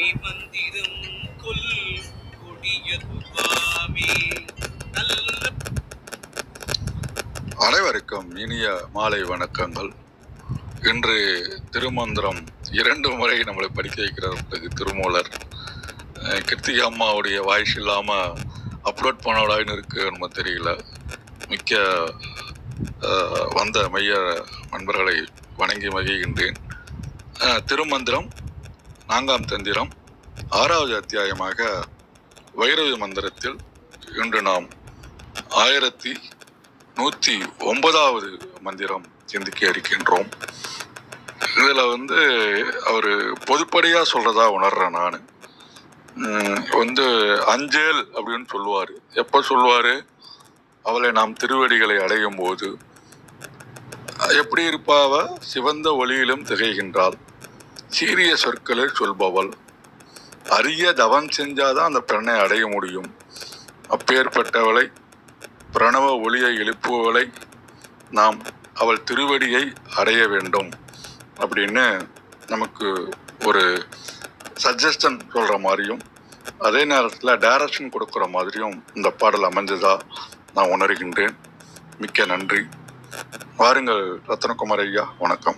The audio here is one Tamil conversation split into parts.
மந்திரம் கொல் கொடியதுவாமே நல்ல அனைவருக்கும் இனிய மாலை வணக்கங்கள். இன்று திருமந்திரம் இரண்டு முறை நம்மளை படிக்க வைக்கிறார் திருமூலர். கிருத்திகா அம்மாவுடைய வாய்ஸ் இல்லாமல் அப்லோட் பண்ணோடான்னு இருக்கு நம்ம தெரியல. மிக்க வந்த மைய நண்பர்களை வணங்கி மகிழ்கின்றேன். திருமந்திரம் நான்காம் தந்திரம். ஆறாவது அத்தியாயமாக வைரவி மந்திரத்தில் இன்று நாம் ஆயிரத்தி நூற்றி ஒன்பதாவது மந்திரம் சிந்திக்க இருக்கின்றோம். இதில் வந்து அவர் பொதுப்படியாக சொல்கிறதா உணர்றேன் நான். வந்து அஞ்சேல் அப்படின்னு சொல்லுவார். எப்போ சொல்லுவார்? அவளை நாம் திருவடிகளை அடையும் போது. எப்படி இருப்பாவ சிவந்த ஒளியிலும் திகைகின்றாள். சீரிய சொற்களை சொல்பவள். அரிய தவம் செஞ்சாதான் அந்த பெண்ணை அடைய முடியும். அப்பேற்பட்டவளை பிரணவ ஒளியை எழுப்புவவளை நாம் அவள் திருவடியை அடைய வேண்டும் அப்படின்னு நமக்கு ஒரு சஜஷன் சொல்கிற மாதிரியும் அதே நேரத்தில் டைரக்ஷன் கொடுக்குற மாதிரியும் இந்த பாடல் அமைஞ்சதா நான் உணர்கின்றேன். மிக்க நன்றி. வாருங்கள் ரத்னகுமார் ஐயா வணக்கம்.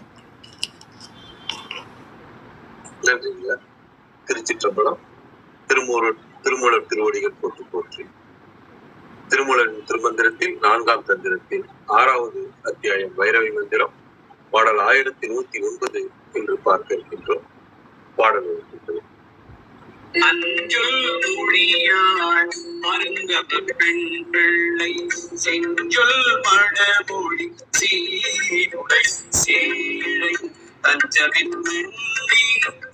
நன்றிங்க. திருச்சிற்றம்பலம் திருமூலர் திருமூலர் திருவடிகள் போற்றி போற்றி. திருமூலர் திருமந்திரத்தில் நான்காம் தந்திரத்தில் ஆறாவது அத்தியாயம் வைரவி மந்திரம் பாடல் ஆயிரத்தி நூத்தி ஒன்பது என்று பார்க்க இருக்கின்றோம். பாடல் இருக்கின்றது அஞ்சொல் மொழியாள் பெண் பிள்ளை செஞ்சொல் மடமொழி சீருடை சேழை தஞ்சமின்றி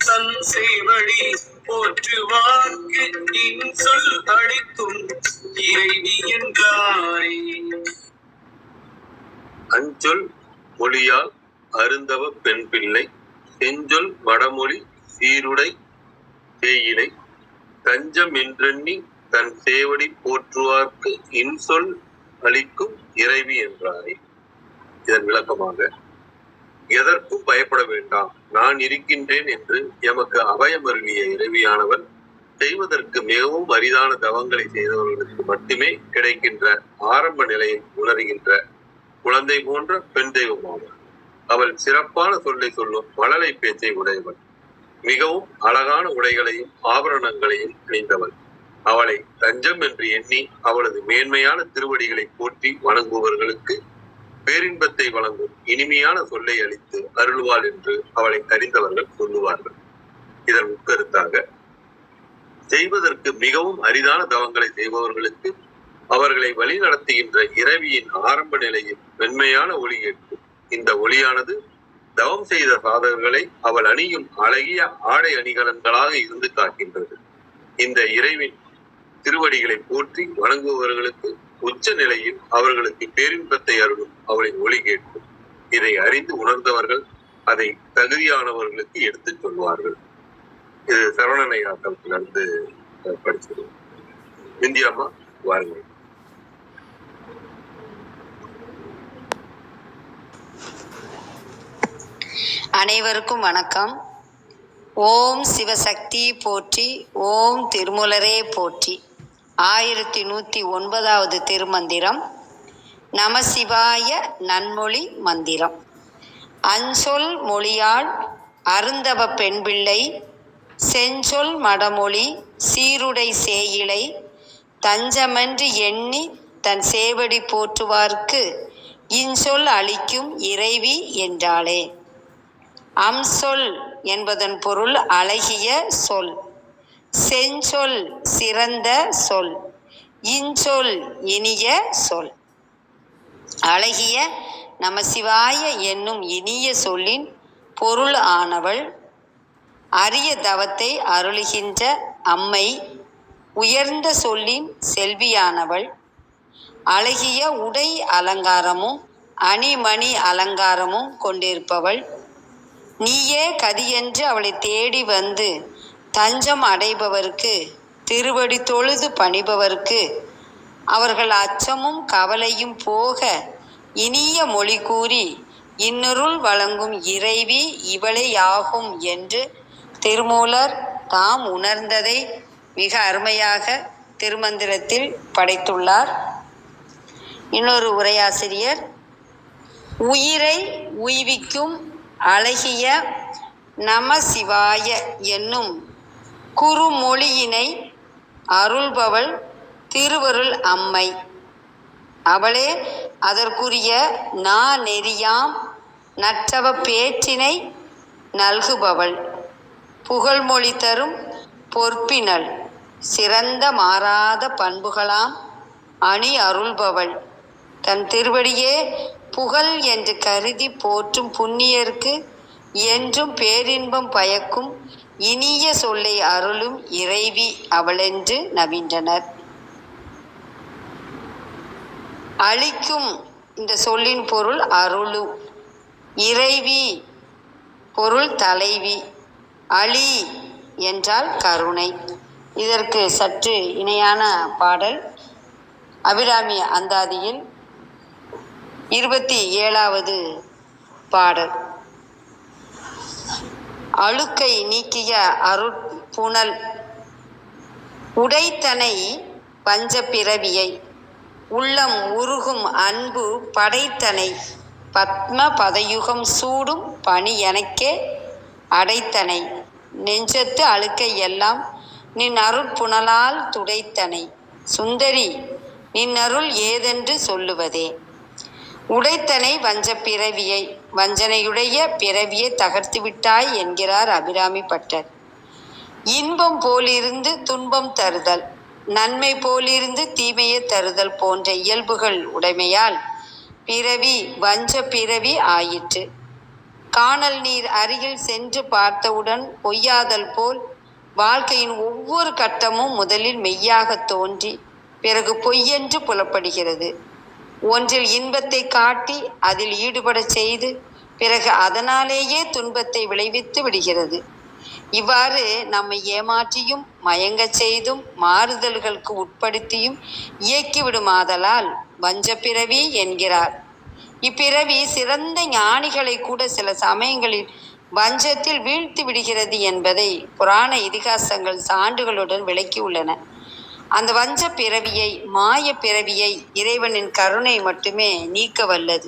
தன் சேவடி போற்றுவார்க்கு இன்சொல் அளிக்கும் இறைவி என்றாரே அஞ்சொல் மொழியால் அருந்தவ பெண் பிள்ளை செஞ்சொல் வடமொழி சீருடை தேயிலை தஞ்சம் என்றெண்ணி தன் சேவடி போற்றுவார்க்கு இன்சொல் அளிக்கும் இறைவி என்றாரே இதன் விளக்கமாக எதற்கும் பயப்பட வேண்டாம். நான் இருக்கின்றேன் என்று எமக்கு அபயமருளிய இறைவியானவர் செய்வதற்கு மிகவும் அரிதான தவங்களை செய்தவர்களுக்கு மட்டுமே கிடைக்கின்ற ஆரம்ப நிலையை உணர்கின்ற குழந்தை போன்ற பெண் தெய்வமாவார். அவள் சிறப்பான சொல்லை சொல்லும் மழலை பேச்சை உடையவள். மிகவும் அழகான உடைகளையும் ஆபரணங்களையும் அணிந்தவள். அவளை தஞ்சம் என்று எண்ணி அவளது மேன்மையான திருவடிகளை போற்றி வணங்குபவர்களுக்கு பேரின்பத்தை வழங்கும் இனிமையான சொல்லை அளித்து அருள்வாள் என்று அவளை அறிந்தவர்கள் சொல்லுவார்கள். இதன் உட்கருத்தாக செய்வதற்கு மிகவும் அரிதான தவங்களை செய்பவர்களுக்கு அவர்களை வழிநடத்துகின்ற இரவியின் ஆரம்ப நிலையில் மென்மையான ஒளி கேட்கும். இந்த ஒளியானது தவம் செய்த சாதகர்களை அவள் அணியும் அழகிய ஆடை அணிகலன்களாக இருந்து காக்கின்றது. இந்த இறைவின் திருவடிகளை போற்றி வணங்குபவர்களுக்கு உச்ச நிலையில் அவர்களுக்கு பேரின்பத்தை அருளும் அவளின் ஒளி கேட்கும். இதை அறிந்து உணர்ந்தவர்கள் அதை தகுதியானவர்களுக்கு எடுத்துச் சொல்வார்கள். இது சரவணனை ஆட்டத்திலிருந்து படிச்சது இந்தியாமா வாருங்கள். அனைவருக்கும் வணக்கம். ஓம் சிவசக்தி போற்றி ஓம் திருமுலரே போற்றி. ஆயிரத்தி நூற்றி ஒன்பதாவது திருமந்திரம். நமசிவாய நன்மொழி மந்திரம். அஞ்சொல் மொழியால் அருந்தவ பெண்பிள்ளை செஞ்சொல் மடமொழி சீருடை சேயிலை தஞ்சமன்று எண்ணி தன் சேவடி போற்றுவார்க்கு இன்சொல் அளிக்கும் இறைவி என்றாளே. அம்சொல் என்பதன் பொருள் அழகிய சொல். செஞ்சொல் சிறந்த சொல். இன்சொல் இனிய சொல். அழகிய நமசிவாய என்னும் இனிய சொல்லின் பொருள் ஆனவள் அரிய தவத்தை அருளுகின்ற அம்மை உயர்ந்த சொல்லின் செல்வியானவள் அழகிய உடை அலங்காரமும் அணிமணி அலங்காரமும் கொண்டிருப்பவள். நீயே கதியென்று அவளை தேடி வந்து தஞ்சம் அடைபவர்க்கு திருவடி தொழுது பணிபவர்க்கு அவர்கள் அச்சமும் கவலையும் போக இனிய மொழி கூறி இன்னருள் வழங்கும் இறைவி இவளேயாகும் என்று திருமூலர் தாம் உணர்ந்ததை மிக அருமையாக திருமந்திரத்தில் படைத்துள்ளார். இன்னொரு உரையாசிரியர் உயிரை உய்விக்கும் அழகிய நம சிவாய என்னும் குறுமொழியினை அருள்பவள் திருவருள் அம்மை. அவளே அதற்குரிய நா நெறியாம் நற்றவ பேச்சினை நல்குபவள். புகழ்மொழி தரும் பொற்பினள் சிறந்த மாறாத பண்புகளாம் அணி அருள்பவள். தன் திருவடியே புகழ் என்று கருதி போற்றும் புண்ணியருக்கு என்றும் பேரின்பம் பயக்கும் இனிய சொல்லை அருளும் இறைவி அவளென்று நவின்றனர் அளிக்கும் இந்த சொல்லின் பொருள் அருளு. இறைவி பொருள் தலைவி. அழி என்றால் கருணை. இதற்கு சற்று இணையான பாடல் அபிராமி அந்தாதியில் இருபத்தி ஏழாவது பாடல். அழுக்கை நீக்கிய அருட்புணல் உடைத்தனை பஞ்ச பிறவியை. உள்ளம் உருகும் அன்பு படைத்தனை. பத்ம பதயுகம் சூடும் பணி எனக்கே அடைத்தனை. நெஞ்சத்து அழுக்கை எல்லாம் நின் அருட்புணலால் துடைத்தனை. சுந்தரி நின் அருள் ஏதென்று சொல்லுவதே. உடைத்தனை வஞ்ச பிறவியை. வஞ்சனையுடைய பிறவியை தகர்த்து விட்டாய் என்கிறார் அபிராமி பட்டர். இன்பம் போலிருந்து துன்பம் தருதல் நன்மை போலிருந்து தீமையை தருதல் போன்ற இயல்புகள் உடைமையால் பிறவி வஞ்ச பிறவி ஆயிற்று. காணல் நீர் அருகில் சென்று பார்த்தவுடன் பொய்யாதல் போல் வாழ்க்கையின் ஒவ்வொரு கட்டமும் முதலில் மெய்யாக தோன்றி பிறகு பொய்யென்று புலப்படுகிறது. ஒன்றில் இன்பத்தை காட்டி அதில் ஈடுபடச் செய்து பிறகு அதனாலேயே துன்பத்தை விளைவித்து விடுகிறது. இவ்வாறு நம்மை ஏமாற்றியும் மயங்கச் செய்தும் மாறுதல்களுக்கு உட்படுத்தியும் இயக்கிவிடுமாதலால் வஞ்சப்பிறவி என்கிறார். இப்பிறவி சிறந்த ஞானிகளை கூட சில சமயங்களில் வஞ்சத்தில் வீழ்த்தி விடுகிறது என்பதை புராண இதிகாசங்கள் சான்றுகளுடன் விளக்கியுள்ளன. அந்த வஞ்ச பிறவியை மாய பிறவியை இறைவனின் கருணை மட்டுமே நீக்க வல்லது.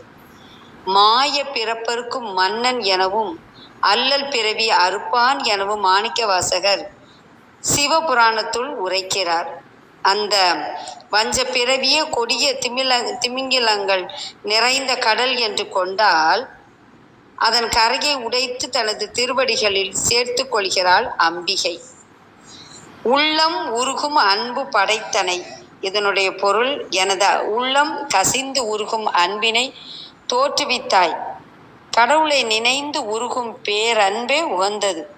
மாய பிறப்பருக்கும் மன்னன் எனவும் அல்லல் பிறவி அறுப்பான் எனவும் மாணிக்கவாசகர் சிவபுராணத்துள் உரைக்கிறார். அந்த வஞ்ச பிறவிய கொடிய திமில திமிங்கிலங்கள் நிறைந்த கடல் என்று கொண்டால் அதன் கரையை உடைத்து தனது திருவடிகளில் சேர்த்து கொள்கிறாள் அம்பிகை. உள்ளம் உருகும் அன்பு படைத்தனை. இதனுடைய பொருள் எனது உள்ளம் கசிந்து உருகும் அன்பினை தோற்றுவித்தாய். கடவுளை நினைந்து உருகும் பேரன்பே உகந்தது.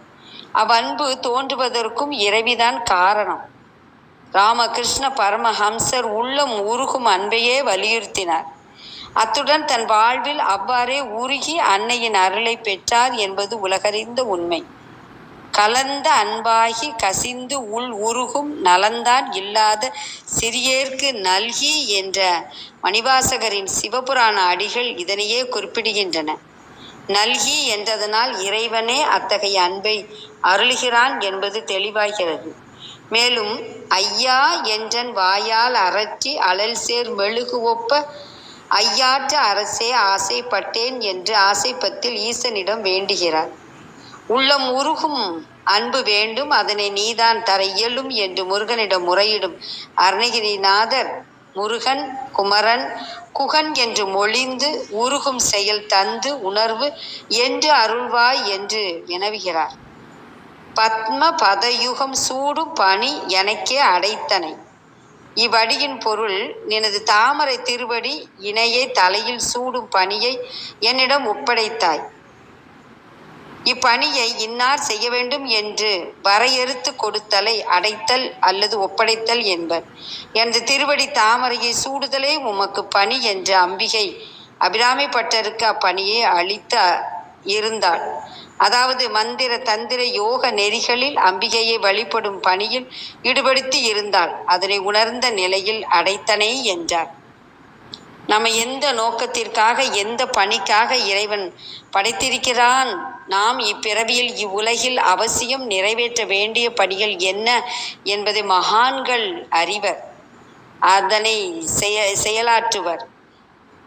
அவ்வன்பு தோன்றுவதற்கும் இறைவிதான் காரணம். ராமகிருஷ்ண பரமஹம்சர் உள்ளம் உருகும் அன்பையே வலியுறுத்தினார். அத்துடன் தன் வாழ்வில் அவ்வாறே உருகி அன்னையின் அருளை பெற்றார் என்பது உலகறிந்த உண்மை. கலந்த அன்பாகி கசிந்து உள் உருகும் நலந்தான் இல்லாத சிறியேற்கு நல்கி என்ற மணிவாசகரின் சிவபுராண அடிகள் இதனையே குறிப்பிடுகின்றன. நல்கி என்றதனால் இறைவனே அத்தகைய அன்பை அருளுகிறான் என்பது தெளிவாகிறது. மேலும் ஐயா என்றன் வாயால் அரற்றி அழல் சேர் மெழுகு ஒப்ப ஐயாற்ற அரசே ஆசைப்பட்டேன் என்று ஆசைப்பத்தில் ஈசனிடம் வேண்டுகிறார். உள்ளம் உருகும் அன்பு வேண்டும் அதனை நீதான் தர இயலும் என்று முருகனிடம் முறையிடும். அருணகிரிநாதர் முருகன் குமரன் குகன் என்று மொழிந்து உருகும் செயல் தந்து உணர்வு என்று அருள்வாய் என்று வினவுகிறார். பத்ம பதயுகம் சூடும் பணி எனக்கே அடைத்தனை. இவ்வடியின் பொருள் நினது தாமரை திருவடி இணையை தலையில் சூடும் பணியை என்னிடம் ஒப்படைத்தாய். இப்பணியை இன்னார் செய்ய வேண்டும் என்று வரையறுத்து கொடுத்தலை அடைத்தல் அல்லது ஒப்படைத்தல் என்பர். எனது திருவடி தாமரையை சூடுதலே உமக்கு பணி என்ற அம்பிகை. அபிராமி பட்டருக்கு அப்பணியை அளித்த இருந்தாள் அதாவது மந்திர தந்திர யோக நெறிகளில் அம்பிகையை வழிபடும் பணியில் ஈடுபடுத்தி இருந்தாள் அதனை உணர்ந்த நிலையில் அடைத்தனே என்றார். நம்ம எந்த நோக்கத்திற்காக எந்த பணிக்காக இறைவன் படைத்திருக்கிறான்? நாம் இப்பிறவியில் இவ்வுலகில் அவசியம் நிறைவேற்ற வேண்டிய பணிகள் என்ன என்பதை மகான்கள் அறிவர். அதனை செய செயலாற்றுவர்.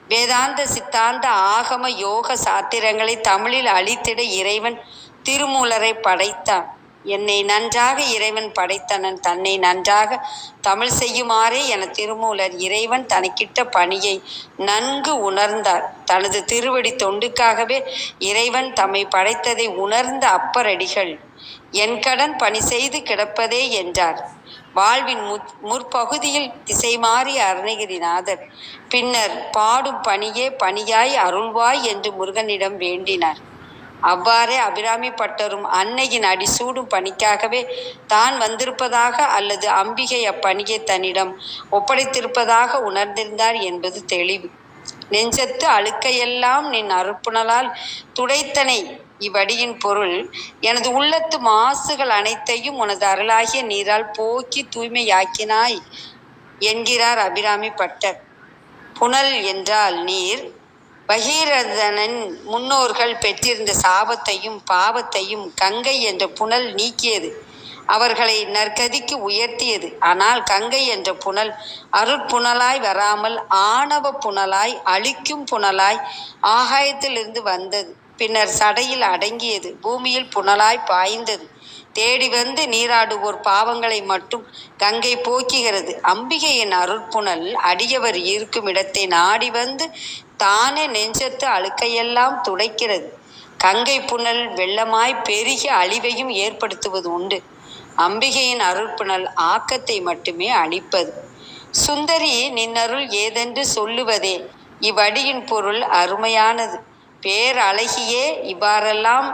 வேதாந்த சித்தாந்த ஆகம யோக சாத்திரங்களை தமிழில் அளித்திட இறைவன் திருமூலரை படைத்தான். என்னை நன்றாக இறைவன் படைத்தனன் தன்னை நன்றாக தமிழ் செய்யுமாறே என திருமூலர் இறைவன் தனக்கிட்ட பணியை நன்கு உணர்ந்தார். தனது திருவடி தொண்டுக்காகவே இறைவன் தம்மை படைத்ததை உணர்ந்த அப்பரடிகள் என் கடன் பணி செய்து கிடப்பதே என்றார். வாழ்வின் முற் முற்பகுதியில் திசை மாறிய அருணகிரிநாதர் பின்னர் பாடும் பணியே பணியாய் அருள்வாய் என்று முருகனிடம் வேண்டினார். அவ்வாறே அபிராமி பட்டரும் அன்னையின் அடி சூடும் பணிக்காகவே தான் வந்திருப்பதாக அல்லது அம்பிகை அப்பணியை தன்னிடம் ஒப்படைத்திருப்பதாக உணர்ந்திருந்தார் என்பது தெளிவு. நெஞ்சத்து அழுக்கையெல்லாம் நின் அருப்புணலால் துடைத்தனை இவ்வடியின் பொருள். எனது உள்ளத்து மாசுகள் அனைத்தையும் உனது அருளாகிய நீரால் போக்கி தூய்மையாக்கினாய் என்கிறார் அபிராமி பட்டர். புனல் என்றால் நீர் பகீரதனன் முன்னோர்கள் பெற்றிருந்த சாபத்தையும் பாவத்தையும் கங்கை என்ற புனல் நீக்கியது. அவர்களை நற்கதிக்கு உயர்த்தியது. ஆனால் கங்கை என்ற புனல் அருட்புணலாய் வராமல் ஆணவ புனலாய் அழிக்கும் புனலாய் ஆகாயத்திலிருந்து வந்தது. பின்னர் சடையில் அடங்கியது. பூமியில் புனலாய் பாய்ந்தது. தேடி வந்து நீராடுவோர் பாவங்களை மட்டும் கங்கை போக்குகிறது. அம்பிகையின் அருட்புணல் அடியவர் இருக்கும் இடத்தை நாடி வந்து தானே நெஞ்சத்து அழுக்கையெல்லாம் துடைக்கிறது. கங்கை புனல் வெள்ளமாய் பெருகி அழிவையும் ஏற்படுத்துவது உண்டு. அம்பிகையின் அருள்புணல் ஆக்கத்தை மட்டுமே அளிப்பது சுந்தரி நின்னருள் ஏதென்று சொல்லுவதே இவ்வடியின் பொருள் அருமையானது. பேரழகியே இவ்வாறெல்லாம்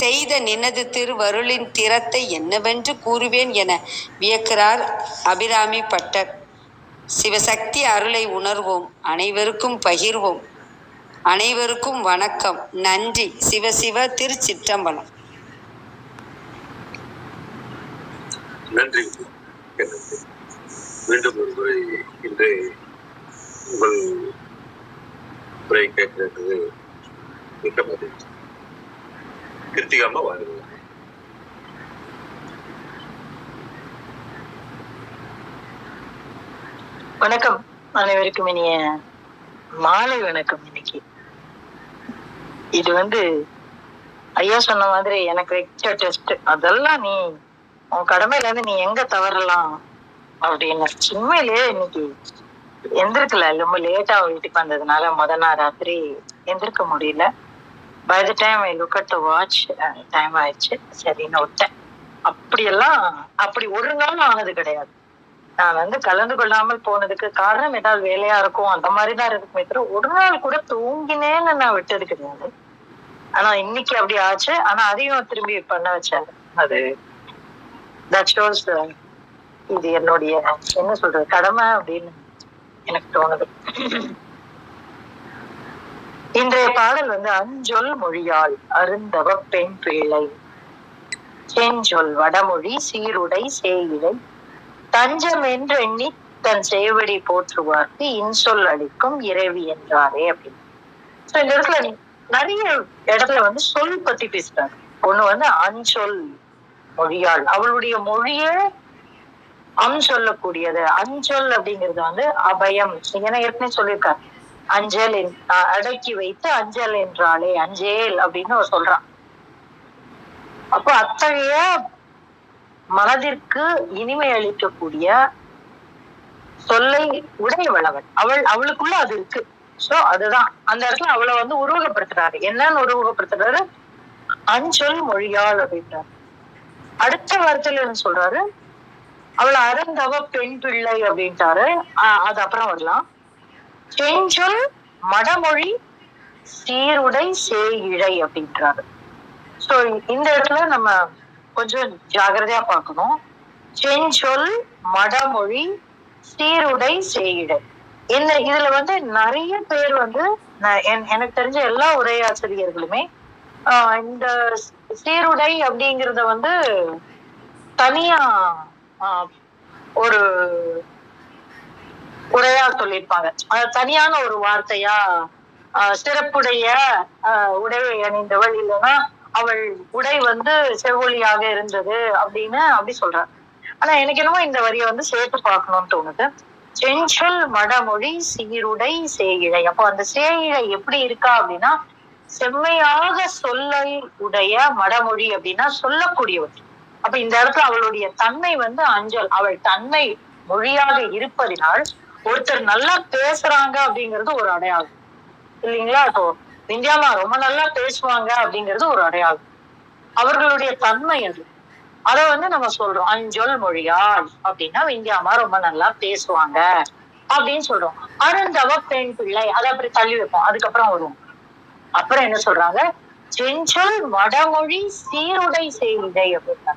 செய்த நினது திருவருளின் திறத்தை என்னவென்று கூறுவேன் என வியக்கிறார் அபிராமி பட்டர். சிவசக்தி அருளை உணர்வோம் அனைவருக்கும் பகிர்வோம். அனைவருக்கும் வணக்கம். நன்றி. சிவசிவ திருச்சிற்றம்பலம். நன்றி. மீண்டும் ஒரு முறை இன்று உங்கள் உரை கேட்கிறது மிக்க மகிழ்ச்சி. கிருத்திகாமா வாருங்கள் வணக்கம். அனைவருக்கும் இனிய மாலை வணக்கம் இன்னைக்கு. இது வந்து ஐயா சொன்ன மாதிரி எனக்கு வச்ச டெஸ்ட் அதெல்லாம் நீ உன் கடமையில இருந்து நீ எங்க தவறலாம்? அப்படின்னு சும்மையிலேயே இன்னைக்கு எந்திருக்கல. ரொம்ப லேட்டா வீட்டுக்கு வந்ததுனால முத நாள் ராத்திரி எந்திருக்க முடியல. By the time I look at watch time ஆயிடுச்சு. சரின்னு விட்டேன். அப்படியெல்லாம் அப்படி ஒரு நாள் ஆனது கிடையாது. நான் வந்து கலந்து கொள்ளாமல் போனதுக்கு காரணம் ஏதாவது வேலையா இருக்கும் அந்த மாதிரிதான் இருக்குமே தவிர ஒரு நாள் கூட தூங்கினேன்னு நான் விட்டது கிடையாது. ஆனா இன்னைக்கு அப்படி ஆச்சு. ஆனா அதையும் திரும்பி பண்ண வச்சாங்க அது தட் ஷோஸ் இது என்னுடைய என்ன சொல்றது கடமை அப்படின்னு எனக்கு தோணுது. இன்றைய பாடல் வந்து அஞ்சொல் மொழியால் அருந்தவ பெண் பிள்ளை. செஞ்சொல் வடமொழி சீருடை சேயிலை தஞ்சம் என்று எண்ணி தன் சேவடி போற்றுவார்க்கு இன்சொல் அளிக்கும் இறைவி என்றாரே அப்படின்னு. சோ இந்த இடத்துல நிறைய இடத்துல வந்து சொல் பத்தி பேசுறாங்க. ஒண்ணு வந்து அஞ்சொல் மொழியாள் அவளுடைய மொழியே அம் சொல்லக்கூடியது. அஞ்சொல் அப்படிங்கிறது வந்து அபயம். ஏன்னா ஏற்கனவே சொல்லியிருக்காரு அஞ்சல் அடக்கி வைத்து அஞ்சல் என்றாலே அஞ்சேல் அப்படின்னு அவர் சொல்றான் அப்போ அத்தகைய மனதிற்கு இனிமை அளிக்கக்கூடிய சொல்லை உடையவளவன் அவள் அவளுக்குள்ள அது இருக்கு. சோ அதுதான். அந்த இடத்துல அவளை வந்து உருவகப்படுத்துறாரு. என்னன்னு உருவகப்படுத்துறாரு? அஞ்சொல் மொழியாள் அப்படின்றாரு அடுத்த வார்த்தையில என்ன சொல்றாரு? அவள் அருந்தவ பெண் பிள்ளை அப்படின்ட்டாரு. ஆஹ் அது அப்புறம் வரலாம். செஞ்சொல் மடமொழி சீருடை சேயிழை அப்படின்றாரு. சோ இந்த இடத்துல நம்ம கொஞ்சம் ஜாகிரதையா பார்க்கணும். செஞ்சொல் மடமொழி சீருடை செய்யிட. இந்த இதுல வந்து நிறைய பேர் வந்து எனக்கு தெரிஞ்ச எல்லா உரையாசிரியர்களுமே ஆஹ் இந்த சீருடை அப்படிங்கறத வந்து தனியா ஆஹ் ஒரு உரையா சொல்லியிருப்பாங்க. அது தனியான ஒரு வார்த்தையா ஆஹ் சிறப்புடைய உடையை அணிந்தவள் இல்லைன்னா அவள் உடை வந்து செவ்வொளியாக இருந்தது அப்படின்னு அப்படி சொல்றாங்க ஆனா எனக்கு என்னமோ இந்த வரியை வந்து சேர்த்து பார்க்கணும்னு தோணுது. செஞ்சொல் மடமொழி சீருடை சேயிழை. அப்போ அந்த சேயிழை எப்படி இருக்கா அப்படின்னா செம்மையாக சொல்லை உடைய மடமொழி அப்படின்னா சொல்லக்கூடியவர். அப்ப இந்த இடத்துல அவளுடைய தன்மை வந்து அஞ்சல். அவள் தன்மை மொழியாக இருப்பதினால் ஒருத்தர் நல்லா பேசுறாங்க அப்படிங்கிறது ஒரு அடையாளம். இல்லைங்களா? இப்போ விந்தியாமா ரொம்ப நல்லா பேசுவாங்க அப்படிங்கிறது ஒரு அடையாளம். அவர்களுடைய தன்மை அது. அத வந்து நம்ம சொல்றோம் அஞ்சொல் மொழியாள் அப்படின்னா விந்தியாமா ரொம்ப நல்லா பேசுவாங்க அப்படின்னு சொல்றோம். அருந்தவ பெண் பிள்ளை அதை அப்படி தள்ளி வைப்போம் அதுக்கப்புறம் வருவோம் அப்புறம் என்ன சொல்றாங்க? செஞ்சொல் மடமொழி சீருடை செய்திடை அப்படின்னா.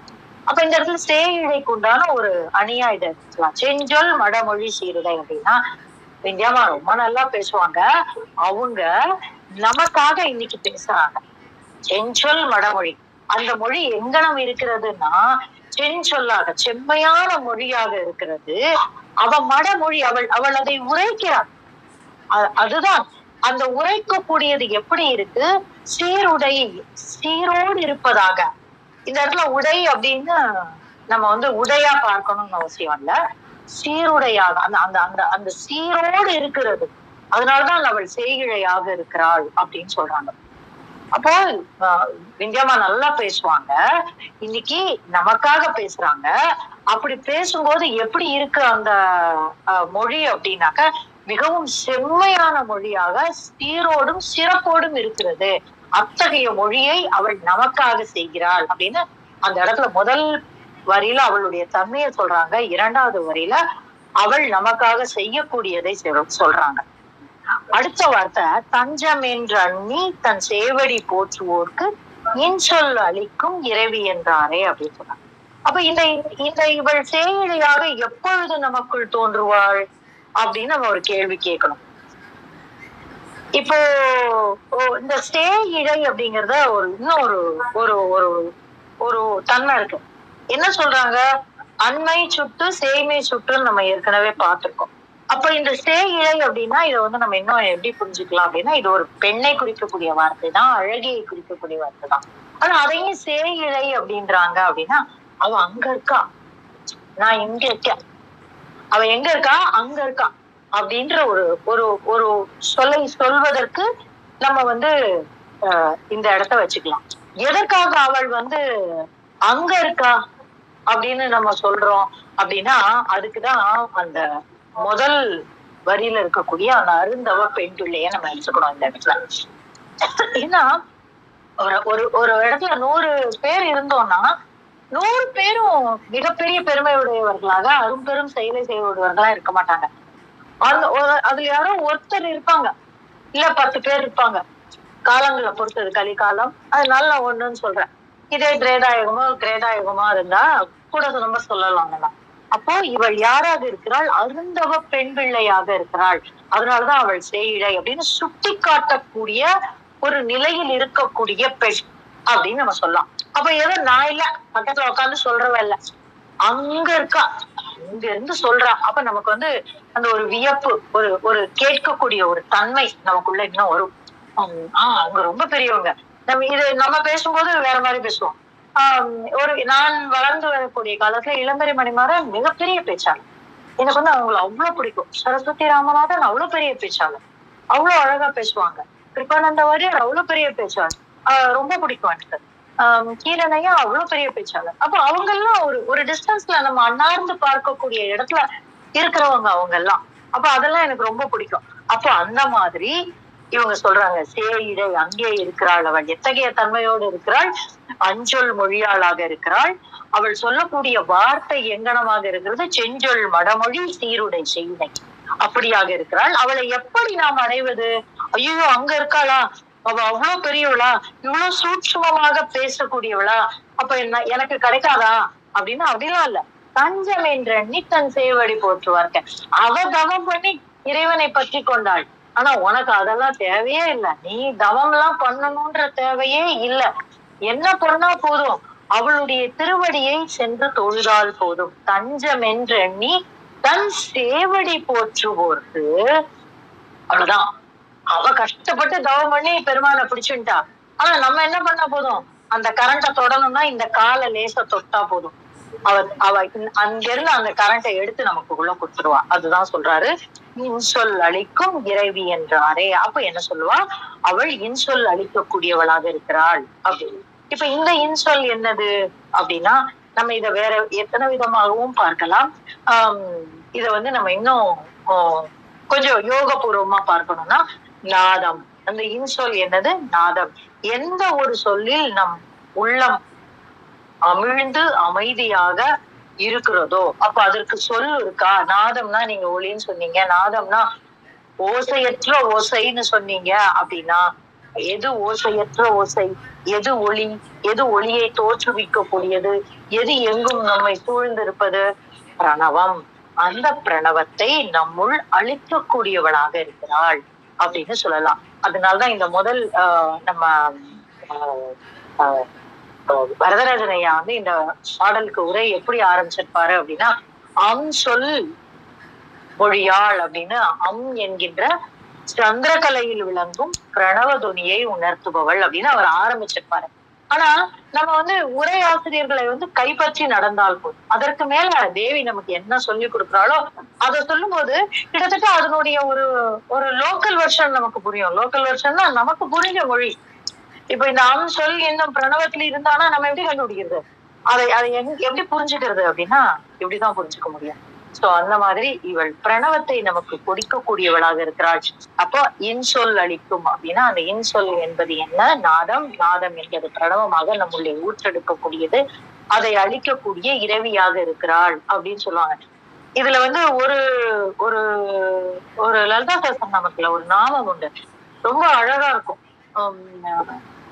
அப்ப இந்த இடத்துல சேயிழைக்கு உண்டான ஒரு அணியா இதை எடுத்துக்கலாம். செஞ்சொல் மடமொழி சீருடை அப்படின்னா விந்தியாமா ரொம்ப நல்லா பேசுவாங்க. அவங்க நமக்காக இன்னைக்கு பேசுறாங்க. செஞ்சொல் மடமொழி. அந்த மொழி எங்கனம் இருக்கிறதுன்னா செஞ்சொல்லாக செம்மையான மொழியாக இருக்கிறது. அவ மடமொழி அவள் அவள் அதை உரைக்கிறாள். அதுதான். அந்த உரைக்கக்கூடியது எப்படி இருக்கு? சீருடை சீரோடு இருப்பதாக. இந்த இடத்துல உடை அப்படின்னு நம்ம வந்து உடையா பார்க்கணும்னு அவசியம் இல்ல. சீருடையாக அந்த அந்த அந்த அந்த சீரோடு இருக்கிறது. அதனாலதான் அவள் செய்கிழையாக இருக்கிறாள் அப்படின்னு சொல்றாங்க. அப்போ விந்தியம்மா நல்லா பேசுவாங்க. இன்னைக்கு நமக்காக பேசுறாங்க. அப்படி பேசும்போது எப்படி இருக்கு அந்த மொழி அப்படின்னாக்க மிகவும் செம்மையான மொழியாக சீரோடும் சிறப்போடும் இருக்கிறது. அத்தகைய மொழியை அவள் நமக்காக செய்கிறாள் அப்படின்னு அந்த இடத்துல முதல் வரியில அவளுடைய தன்மையை சொல்றாங்க. இரண்டாவது வரியில அவள் நமக்காக செய்யக்கூடியதை சொல்றாங்க. அடுத்த வார்த்தை தஞ்சம் என்ற அண்ணி தன் சேவடி போற்றுவோர்க்கு இன்சொல் அளிக்கும் இறைவி என்றாரே அப்படின்னு சொன்னாங்க. அப்ப இந்த இந்த இவள் சேவடியாக எப்பொழுது நமக்குள் தோன்றுவாள் அப்படின்னு நம்ம ஒரு கேள்வி கேட்கணும். இப்போ ஓ, இந்த சே இழை அப்படிங்கறத ஒரு இன்னும் ஒரு ஒரு ஒரு ஒரு தன்மை இருக்கு. என்ன சொல்றாங்க? அண்மை சுட்டு சேமை சுட்டுன்னு நம்ம ஏற்கனவே பார்த்திருக்கோம். அப்ப இந்த சே இழை அப்படின்னா இதை வந்து நம்ம இன்னும் எப்படி புரிஞ்சுக்கலாம் அப்படின்னா இது ஒரு பெண்ணை குறிக்கக்கூடிய வார்த்தை தான் அழகியை குறிக்கக்கூடிய வார்த்தை தான். ஆனா அதையும் சே இழை அப்படின்றாங்க அப்படின்னா அவ அங்க இருக்கா? நான் இங்க இருக்கேன். அவ எங்க இருக்கா? அங்க இருக்கா? அப்படின்ற ஒரு ஒரு ஒரு சொல்லை சொல்வதற்கு நம்ம வந்து இந்த இடத்த வச்சுக்கலாம். எதற்காக அவள் வந்து அங்க இருக்கா? அப்படின்னு நம்ம சொல்றோம் அப்படின்னா அதுக்குதான் அந்த முதல் வரியில இருக்கக்கூடிய அந்த அருந்தவ பெண் பிள்ளைய நம்ம எடுத்துக்கணும் இந்த இடத்துல. ஏன்னா ஒரு ஒரு ஒரு இடத்துல நூறு பேர் இருந்தோம்னா நூறு பேரும் மிகப்பெரிய பெருமையுடையவர்களாக அரும்பெரும் செயலை செய்வர்களா இருக்க மாட்டாங்க. அந்த ஒரு- அதுல யாரோ ஒருத்தர் இருப்பாங்க. இல்ல பத்து பேர் இருப்பாங்க. காலங்களை பொறுத்தது கலிகாலம். அதனால நான் ஒண்ணுன்னு சொல்றேன். இதே கிரேடாயுகமோ கிரேடாயுகமா இருந்தா கூட ரொம்ப சொல்லலாம் நம்ம அப்போ இவள் யாராக இருக்கிறாள்? அருந்தவ பெண் பிள்ளையாக இருக்கிறாள். அதனாலதான் அவள் செய்யலை அப்படின்னு சுட்டி காட்டக்கூடிய ஒரு நிலையில் இருக்கக்கூடிய பெண் அப்படின்னு நம்ம சொல்லலாம். அப்ப ஏதோ நான் இல்ல பக்கத்துல உட்காந்து சொல்றவ இல்ல. அங்க இருக்கா? அங்க இருந்து சொல்றா. அப்ப நமக்கு வந்து அந்த ஒரு வியப்பு ஒரு ஒரு கேட்கக்கூடிய ஒரு தன்மை நமக்குள்ள இன்னும் வரும். ஆஹ் அவங்க ரொம்ப பெரியவங்க. நம்ம இது நம்ம பேசும்போது வேற மாதிரி பேசுவோம். ஒரு நான் வளர்ந்து வரக்கூடிய காலத்துல இளம்பெரி மணிமாறன் மிகப்பெரிய பேச்சாளர். எனக்கு வந்து அவங்களை அவ்வளவு பிடிக்கும். சரஸ்வதி ராமநாதன் அவ்வளவு பெரிய பேச்சாளர். அவ்வளவு அழகா பேசுவாங்க. கிருபானந்த வாரியர் அவ்வளவு பெரிய பேச்சாளர். ஆஹ் ரொம்ப பிடிக்கும் எனக்கு. ஆஹ் கீரனையா அவ்வளவு பெரிய பேச்சாளர். அப்போ அவங்க எல்லாம் ஒரு ஒரு டிஸ்டன்ஸ்ல நம்ம அன்னார்ந்து பார்க்கக்கூடிய இடத்துல இருக்கிறவங்க அவங்க எல்லாம் அப்ப அதெல்லாம் எனக்கு ரொம்ப பிடிக்கும். அப்போ அந்த மாதிரி இவங்க சொல்றாங்க சேயிடை அங்கே இருக்கிறாள் அவள். எத்தகைய தன்மையோடு இருக்கிறாள்? அஞ்சொல் மொழியாளாக இருக்கிறாள். அவள் சொல்லக்கூடிய வார்த்தை எங்கனமாக இருக்கிறது? செஞ்சொல் மடமொழி சீருடை செய்தை அப்படியாக இருக்கிறாள். அவளை எப்படி நாம் அடைவது? ஐயோ அங்க இருக்காளா? அவ அவ்வளவு பெரியவளா? இவ்வளவு சூட்சமமாக பேசக்கூடியவளா? அப்ப என்ன எனக்கு கிடைக்காதா? அப்படின்னு அப்படிலாம் இல்ல. தஞ்சம் என்ற எண்ணி தன் சேவடி போற்றுவார்க்க அவ தவம் பண்ணி இறைவனை பற்றி கொண்டாள். ஆனா உனக்கு அதெல்லாம் தேவையே இல்லை. நீ தவம் எல்லாம் பண்ணணும்ன்ற தேவையே இல்ல. என்ன பண்ணா போதும்? அவளுடைய திருவடியை சென்று தொழுதால் போதும். தஞ்சம் என்று எண்ணி தன் சேவடி போற்றுவோர்க்கு அவ்வளவுதான். அவ கஷ்டப்பட்டு தவம் பண்ணி பெருமானை பிடிச்சுட்டா ஆனா நம்ம என்ன பண்ண போதும்? அந்த கரண்ட தொடணும்னா இந்த காலை லேச தொட்டா போதும். அவ அவ அங்க அங்கிருந்து அந்த கரண்டை எடுத்து நமக்கு உள்ள கொடுத்துருவா. அதுதான் சொல்றாரு இன்சொல் அளிக்கும் இறைவி என்றாரே. அப்ப என்ன சொல்லுவா? அவள் இன்சொல் அளிக்கக்கூடியவளாக இருக்கிறாள். அப்படின்னு. இப்ப இந்த இன்சொல் என்னது? அப்படின்னா நம்ம இத வேற எத்தனை விதமாகவும் பார்க்கலாம். ஆஹ் இத வந்து நம்ம இன்னும் கொஞ்சம் யோகபூர்வமா பார்க்கணும்னா நாதம். அந்த இன்சொல் என்னது? நாதம். எந்த ஒரு சொல்லில் நம் உள்ளம் அமிழ்ந்து அமைதியாக இருக்கிறதோ? அப்ப அதற்கு சொல் இருக்கா? நாதம்னா நீங்க ஒளின்னு சொன்னீங்க. நாதம்னா ஓசையற்ற ஓசைன்னு சொன்னீங்க அப்படின்னா எது ஓசையற்ற ஓசை? எது ஒளி? எது ஒளியை தோற்றுவிக்கக்கூடியது? எது எங்கும் நம்மை சூழ்ந்திருப்பது? பிரணவம். அந்த பிரணவத்தை நம்முள் அழிக்கக்கூடியவளாக இருக்கிறாள் அப்படின்னு சொல்லலாம். அதனாலதான் இந்த முதல் நம்ம வரதராஜன் ஐயா வந்து இந்த பாடலுக்கு உரை எப்படி ஆரம்பிச்சிருப்பாரு அப்படின்னா அம் சொல் மொழியாள் அப்படின்னு அம் என்கின்ற சந்திரகலையில் விளங்கும் பிரணவ துணியை உணர்த்துபவள் அப்படின்னு அவர் ஆரம்பிச்சிருப்பாரு. ஆனா நம்ம வந்து உரை ஆசிரியர்களை வந்து கைப்பற்றி நடந்தால் போதும். அதற்கு மேல தேவி நமக்கு என்ன சொல்லி கொடுக்குறாளோ அதை சொல்லும் போது கிட்டத்தட்ட அதனுடைய ஒரு ஒரு லோக்கல் வெர்ஷன் நமக்கு புரியும். லோக்கல் வெர்ஷன்னா நமக்கு புரிஞ்ச மொழி. இப்ப இந்த அம் சொல் இன்னும் பிரணவத்துல இருந்தானா நம்ம எப்படி கண்டுபிடிக்கிறது? அதை அதை எங்க- எப்படி புரிஞ்சுக்கிறது அப்படின்னா இப்படிதான் புரிஞ்சுக்க முடியும். சோ அந்த மாதிரி இவள் பிரணவத்தை நமக்கு கொடுக்கக்கூடியவளாக இருக்கிறாள். அப்போ இன்சொல் அளிக்கும் அப்படின்னா அந்த இன்சொல் என்பது என்ன? நாதம். நாதம் என்பது பிரணவமாக நம்முடைய ஊற்றெடுக்கக்கூடியது. அதை அழிக்கக்கூடிய இரவியாக இருக்கிறாள் அப்படின்னு சொல்லுவாங்க. இதுல வந்து ஒரு ஒரு ஒரு லலிதா நமக்குல ஒரு நாமம் உண்டு. ரொம்ப அழகா இருக்கும். உம்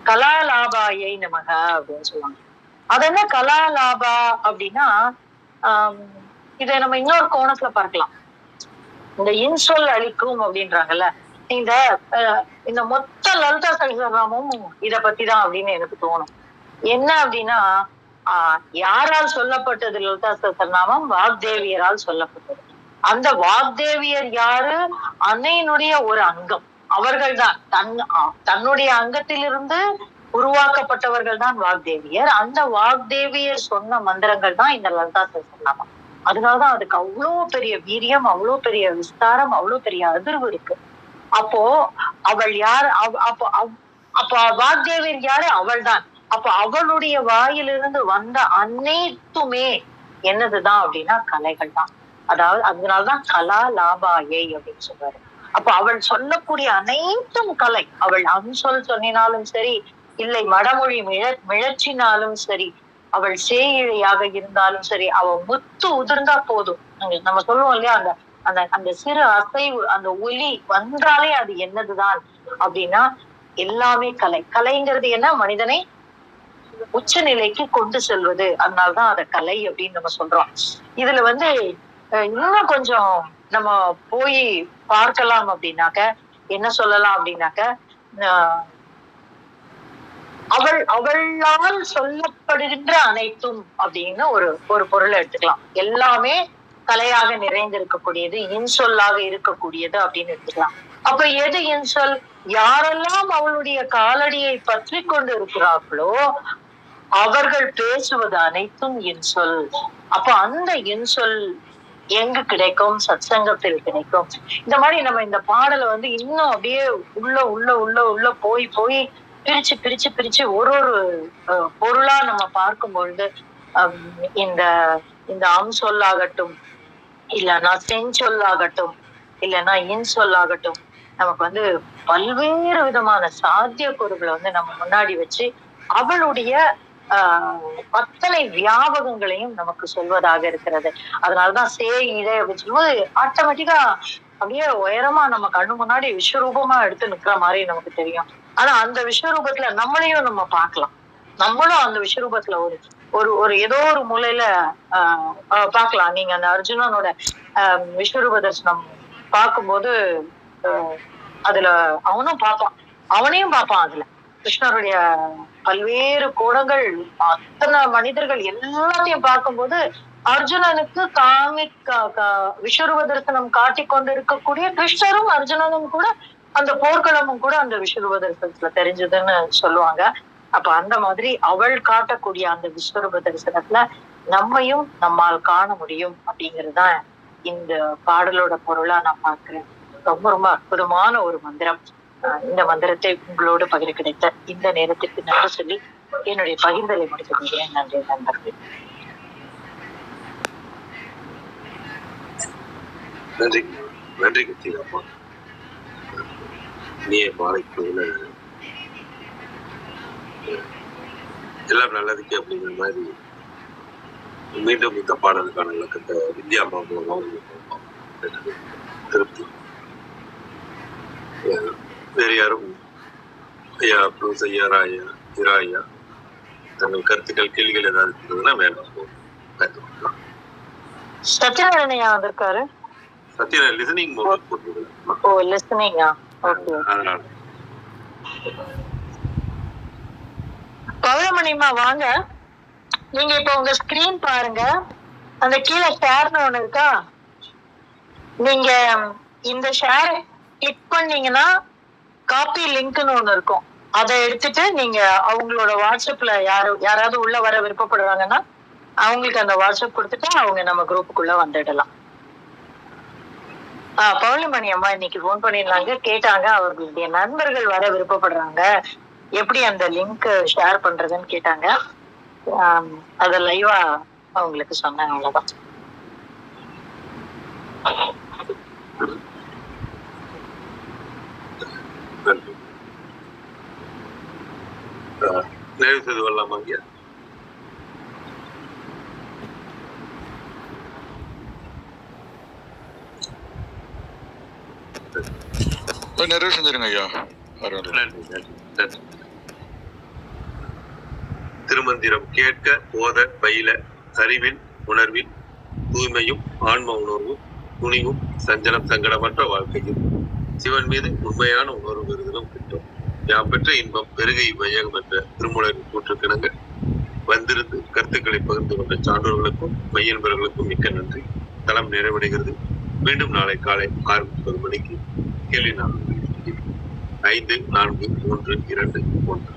கலாலாபாயை நமக அப்படின்னு சொல்லுவாங்க. அது என்ன கலாலாபா அப்படின்னா ஆஹ் இதை நம்ம இன்னொரு கோணத்துல பார்க்கலாம். இந்த இன்சொல் அழிக்கும் அப்படின்றாங்கல்ல இந்த இந்த மொத்த லலிதா சகசரமும் இத பத்தி தான் அப்படின்னு எனக்கு தோணும். என்ன அப்படின்னா ஆஹ் யாரால் சொல்லப்பட்டது லலிதா சகசரநாமம்? வாக்தேவியரால் சொல்லப்பட்டது. அந்த வாக்தேவியர் யாரு? அன்னையினுடைய ஒரு அங்கம். அவர்கள்தான். தன் தன்னுடைய அங்கத்திலிருந்து உருவாக்கப்பட்டவர்கள் தான் வாக்தேவியர். அந்த வாக்தேவியர் சொன்ன மந்திரங்கள் தான் இந்த லலிதா சகசிரநாமம் அதனாலதான் அதுக்கு அவ்வளோ பெரிய வீரியம் அவ்வளோ பெரிய விஸ்தாரம் அவ்வளோ பெரிய அதிர்வு இருக்கு. அப்போ அவள் யார் அப்போ அப்போ வாக்தேவியர் யாரு? அவள்தான். அப்போ அவளுடைய வாயிலிருந்து வந்த அனைத்துமே என்னதுதான் அப்படின்னா கலைகள் தான் அதாவது அதனாலதான் கலா லாபாயை அப்படின்னு சொல்றாரு. அப்ப அவள் சொல்லக்கூடிய அனைத்தும் கலை. அவள் அன்சொல் சொன்னினாலும் சரி இல்லை மடமொழி மிழ மிழச்சினாலும் சரி அவள் சேயிழையாக இருந்தாலும் சரி அவ முத்து உதிர்ந்தா போதும். நம்ம சொல்லுவோம் இல்லையா அந்த அந்த அந்த சிறு அசைவு அந்த ஒலி வந்தாலே அது என்னதுதான் அப்படின்னா எல்லாமே கலை. கலைங்கிறது என்ன? மனிதனை உச்ச நிலைக்கு கொண்டு செல்வது. அதனாலதான் அத கலை அப்படின்னு நம்ம சொல்றோம். இதுல வந்து அஹ், இன்னும் கொஞ்சம் நம்ம போய் பார்க்கலாம் அப்படின்னாக்க என்ன சொல்லலாம் அப்படின்னாக்க அவள் அவளால் சொல்லப்படுகின்ற அனைத்தும் அப்படின்னு ஒரு ஒரு பொருளை எடுத்துக்கலாம். எல்லாமே கலையாக நிறைந்திருக்கக்கூடியது இன்சொல்லாக இருக்கக்கூடியது அப்படின்னு எடுத்துக்கலாம். அப்ப எது இன்சொல்? யாரெல்லாம் அவளுடைய காலடியை பற்றி கொண்டு இருக்கிறார்களோ அவர்கள் பேசுவது அனைத்தும் இன்சொல். அப்ப அந்த இன்சொல் எங்க கிடைக்கும்? சத்சங்கத்தில் கிடைக்கும். இந்த மாதிரி நம்ம இந்த பாடலை வந்து இன்னும் அப்படியே உள்ள உள்ள உள்ள உள்ள போய் போய் பிரிச்சு பிரிச்சு பிரிச்சு ஒரு ஒரு பொருளா நம்ம பார்க்கும் பொழுது ஹம், இந்த இந்த அம்சொல்லாகட்டும் இல்லைன்னா செஞ்சொல்லாகட்டும் இல்லைன்னா இன்சொல்லாகட்டும் நமக்கு வந்து பல்வேறு விதமான சாத்திய பொருட்களை வந்து நம்ம முன்னாடி வச்சு அவளுடைய ஆஹ் அத்தனை வியாபகங்களையும் நமக்கு சொல்வதாக இருக்கிறது. அதனாலதான் சே இதை அப்படின்னு சொல்லும்போது ஆட்டோமேட்டிக்கா அப்படியே உயரமா நம்ம கண்ணு முன்னாடி விஸ்வரூபமா எடுத்து நிக்கிற மாதிரி நமக்கு தெரியும். ஆனா அந்த விஸ்வரூபத்துல நம்மளையும் நம்ம பார்க்கலாம். நம்மளும் அந்த விஸ்வரூபத்துல ஒரு ஒரு ஒரு ஏதோ ஒரு மூலையில ஆஹ் ஆஹ் பார்க்கலாம். நீங்க அந்த அர்ஜுனனோட ஆஹ் விஸ்வரூப தரிசனம் பார்க்கும்போது ஆஹ் அதுல அவனும் பார்ப்பான். அவனையும் பார்ப்பான் அதுல. கிருஷ்ணருடைய பல்வேறு கோணங்கள் அத்தனை மனிதர்கள் எல்லாத்தையும் பார்க்கும்போது அர்ஜுனனுக்கு காமி விஸ்வரூப தரிசனம் காட்டிக் கொண்டு இருக்கக்கூடிய கிருஷ்ணரும் அர்ஜுனனும் கூட அந்த போர்க்களமும் கூட அந்த விஸ்வரூப தரிசனத்துல தெரிஞ்சதுன்னு சொல்லுவாங்க. அப்ப அந்த மாதிரி அவள் காட்டக்கூடிய அந்த விஸ்வரூப தரிசனத்துல நம்மையும் நம்மால் காண முடியும் அப்படிங்கறதுதான் இந்த பாடலோட பொருளா நான் பாக்குறேன் ரொம்ப ரொம்ப அற்புதமான ஒரு மந்திரம். இந்த மந்திரத்தை உங்களோடு பகிர கிடைத்த இந்த நேரத்திற்கு நன்றி சொல்லி என்னுடைய பகிர்ந்தலை முடித்துக் கொள்கிறேன் நன்றி நண்பர்கள். நன்றி. நன்றி கிருத்திகாமா நீ மாலைக்குள்ள எல்லாம் நல்லதுக்கு அப்படிங்கிற மாதிரி மீண்டும் இந்த பாடலுக்கான இலக்கத்தை வித்யா அம்மா திருப்தி. வேறு யாரும் ஐயா ப்ளூஸ் ஐயா ராயா இரா ஐயா தங்கள் கருத்துக்கள் கேள்விகள் ஏதாவது இருந்ததுன்னா வேண்டாம். பயன்படுத்தலாம் சத்யநாராயணையா வந்திருக்காரு? சத்யா லிசனிங் மோட் ஓ. லிஸ்னிங்கா ஓகே. அதனால பௌரமணிமா வாங்க. நீங்க இப்ப உங்க ஸ்கிரீன் பாருங்க. அந்த கீழே ஷேர்னு ஒண்ணு இருக்கா? நீங்க இந்த ஷேர் கிளிக் பண்ணீங்கன்னா காப்பி லிங்க்னு ஒண்ணு இருக்கும். அதை எடுத்துட்டு நீங்க அவங்களோட வாட்ஸ்அப்ல யாரு யாராவது உள்ள வர விருப்பப்படுறாங்கன்னா அவங்களுக்கு அந்த வாட்ஸ்அப் கொடுத்துட்டு அவங்க நம்ம குரூப்புக்குள்ள வந்துடலாம். ஆஹ் பௌர்ணமணி அம்மா இன்னைக்கு ஃபோன் பண்ணிருந்தாங்க. கேட்டாங்க அவர்களுடைய நண்பர்கள் வர விருப்பப்படுறாங்க. எப்படி அந்த லிங்க் ஷேர் பண்றதுன்னு கேட்டாங்க. அத லைவா அவங்களுக்கு சொன்னாங்க அவ்வளவுதான் நன்றி நிறைவு செய்து கொள்ளலாமா ஐயா நிறைவு செஞ்சிருங்க ஐயா. திருமந்திரம் கேட்க ஓத பயில அறிவின் உணர்வின் தூய்மையும் ஆன்ம உணர்வும் துணிவும் சஞ்சலம் சங்கடமற்ற வாழ்க்கையும் சிவன் மீது உண்மையான உணர்வு விருதிலும் கிட்டும். யாம் பெற்ற இன்பம் பெருகை வையகம் என்ற திருமூலரின் கூற்றுக்கிணங்க வந்திருந்து கருத்துக்களை பகிர்ந்து கொண்ட சான்றோர்களுக்கும் மையன்பர்களுக்கும் மிக்க நன்றி. தளம் நிறைவடைகிறது. மீண்டும் நாளை காலை ஆறு முப்பது மணிக்கு கேள்வி நான்கு ஐந்து நான்கு மூன்று இரண்டு ஒன்று